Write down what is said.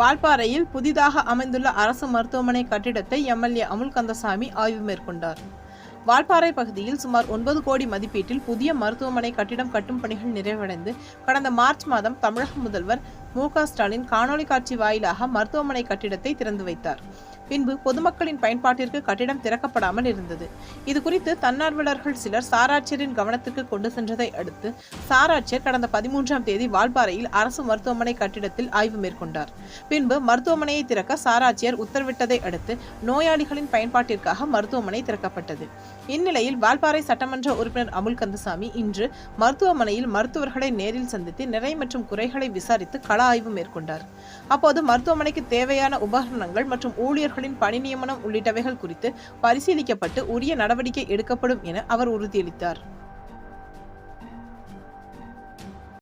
வால்பாறையில் புதிதாக அமைந்துள்ள அரசு மருத்துவமனை கட்டிடத்தை எம்எல்ஏ அமுல் கந்தசாமி ஆய்வு மேற்கொண்டார். வால்பாறை பகுதியில் சுமார் ஒன்பது கோடி மதிப்பீட்டில் புதிய மருத்துவமனை கட்டிடம் கட்டும் பணிகள் நிறைவடைந்து கடந்த மார்ச் மாதம் தமிழக முதல்வர் மு க ஸ்டாலின் காணொலி காட்சி வாயிலாக மருத்துவமனை கட்டிடத்தை திறந்து வைத்தார். பின்பு பொதுமக்களின் பயன்பாட்டிற்கு கட்டிடம் திறக்கப்படாமல் இருந்தது. இது குறித்து தன்னார்வலர்கள் சிலர் சாராட்சியரின் கவனத்திற்கு கொண்டு சென்றதை அடுத்து சாராட்சியர் கடந்த பதிமூன்றாம் தேதி வால்பாறையில் அரசு மருத்துவமனை கட்டிடத்தில் ஆய்வு மேற்கொண்டார். பின்பு மருத்துவமனையை திறக்க சாராட்சியர் உத்தரவிட்டதை அடுத்து நோயாளிகளின் பயன்பாட்டிற்காக மருத்துவமனை திறக்கப்பட்டது. இந்நிலையில் வால்பாறை சட்டமன்ற உறுப்பினர் அமுல் கந்தசாமி இன்று மருத்துவமனையில் மருத்துவர்களை நேரில் சந்தித்து நிறை மற்றும் குறைகளை விசாரித்து கள ஆய்வு மேற்கொண்டார். அப்போது மருத்துவமனைக்கு தேவையான உபகரணங்கள் மற்றும் ஊழியர்கள் ஊழியர்களின் பணி நியமனம் உள்ளிட்டவைகள் குறித்து பரிசீலிக்கப்பட்டு உரிய நடவடிக்கை எடுக்கப்படும் என அவர் உறுதியளித்தார்.